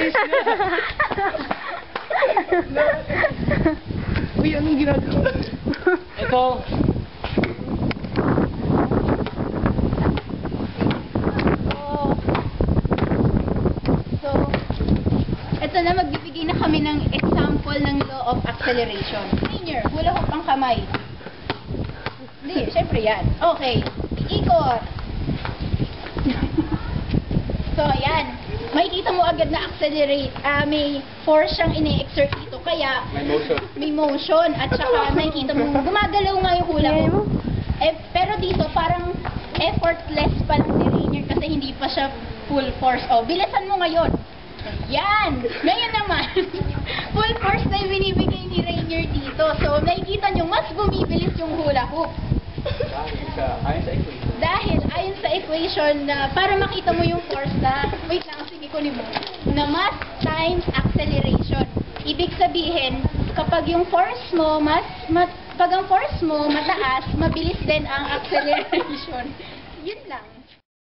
Ayos na. Uy, anong ginagawa? Ito. So, ito na magbibigay na kami ng example ng law of acceleration. Senior, hula hoop ang kamay. Hindi, syempre yan. Okay, ikot. so, ayan. Makikita mo agad na accelerate. Ah, may force siyang ine-exert dito. Kaya, May motion. may motion. At saka, makikita mo, gumagalaw nga yung hula hoop. Eh, pero dito, parang effortless pa lang ni Rainier kasi hindi pa siya full force. Oh, bilasan mo ngayon. Yan! Ngayon naman, full force na yung binibigay ni Rainier dito. So, nakikita nyo, mas bumibilis yung hula hoop. Dahil sa, ayon sa equation. Dahil, ayon sa equation na, para makita mo yung force na, wait lang, sige kunin mo, na mass times acceleration. Ibig sabihin, kapag yung force mo, mas, mas pag ang force mo mataas, mabilis din ang acceleration. Yun lang.